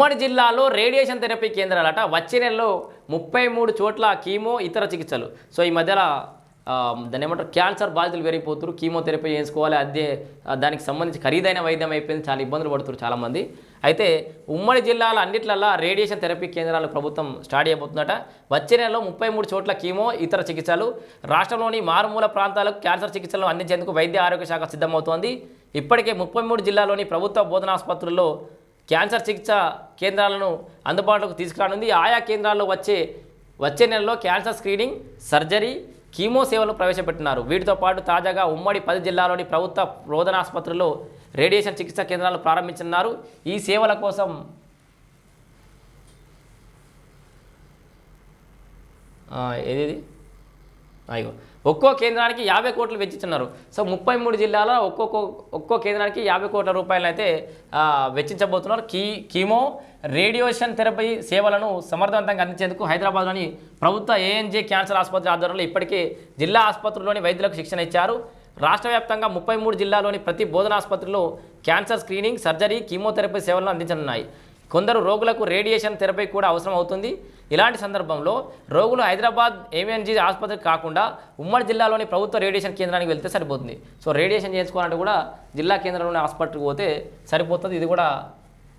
ఉమ్మడి జిల్లాలో radiation therapy కేంద్రాలట. వచ్చే నెలలో ముప్పై మూడు చోట్ల కీమో ఇతర చికిత్సలు. సో ఈ మధ్యలో దాని దాన్ని ఏమంటారు క్యాన్సర్ బాధితులు పెరిగిపోతున్నారు. కీమోథెరపీ వేసుకోవాలి అదే దానికి సంబంధించి ఖరీదైన వైద్యం అయిపోయింది. చాలా ఇబ్బందులు పడుతున్నారు చాలామంది. అయితే ఉమ్మడి జిల్లాల అన్నిట్లల్లో రేడియేషన్ థెరపీ కేంద్రాలు ప్రభుత్వం స్టార్ట్ చేయబోతుందట. వచ్చే నెలలో ముప్పై మూడు చోట్ల కీమో ఇతర చికిత్సలు. రాష్ట్రంలోని మారుమూల ప్రాంతాలకు క్యాన్సర్ చికిత్సలను అందించేందుకు వైద్య ఆరోగ్య శాఖ సిద్ధమవుతోంది. ఇప్పటికే ముప్పై మూడు జిల్లాలోని ప్రభుత్వ బోధనాసుపత్రుల్లో క్యాన్సర్ చికిత్స కేంద్రాలను అందుబాటులోకి తీసుకురానుంది. ఆయా కేంద్రాల్లో వచ్చే వచ్చే నెలలో క్యాన్సర్ స్క్రీనింగ్ సర్జరీ కీమో సేవలు ప్రవేశపెట్టినారు. వీటితో పాటు తాజాగా ఉమ్మడి పది జిల్లాలోని ప్రభుత్వ బోధనాసుపత్రుల్లో రేడియేషన్ చికిత్సా కేంద్రాలు ప్రారంభించనున్నారు. ఈ సేవల కోసం ఏది అయ్యో. ఒక్కో కేంద్రానికి యాభై కోట్లు వెచ్చించున్నారు సో ముప్పై మూడు జిల్లాల ఒక్కొక్క ఒక్కో కేంద్రానికి యాభై కోట్ల రూపాయలు అయితే వెచ్చించబోతున్నారు. కీ కీమో రేడియేషన్ థెరపీ సేవలను సమర్థవంతంగా అందించేందుకు హైదరాబాద్లోని ప్రభుత్వ ఏఎన్జే క్యాన్సర్ ఆసుపత్రి ఆధ్వర్యంలో ఇప్పటికే జిల్లా ఆసుపత్రుల్లోని వైద్యులకు శిక్షణ ఇచ్చారు. రాష్ట్ర వ్యాప్తంగా ముప్పై మూడు జిల్లాలోని ప్రతి బోధనాసుపత్రిలో క్యాన్సర్ స్క్రీనింగ్ సర్జరీ కీమోథెరపీ సేవలను అందించనున్నాయి. కొందరు రోగులకు రేడియేషన్ థెరపీ కూడా అవసరం అవుతుంది ఇలాంటి సందర్భంలో రోగులు హైదరాబాద్ ఏఎన్జీ ఆసుపత్రికి కాకుండా ఉమ్మడి జిల్లాలోని ప్రభుత్వ రేడియేషన్ కేంద్రానికి వెళ్తే సరిపోతుంది. సో రేడియేషన్ చేయించుకోవాలంటే కూడా జిల్లా కేంద్రంలోని హాస్పిటల్కి పోతే సరిపోతుంది. ఇది కూడా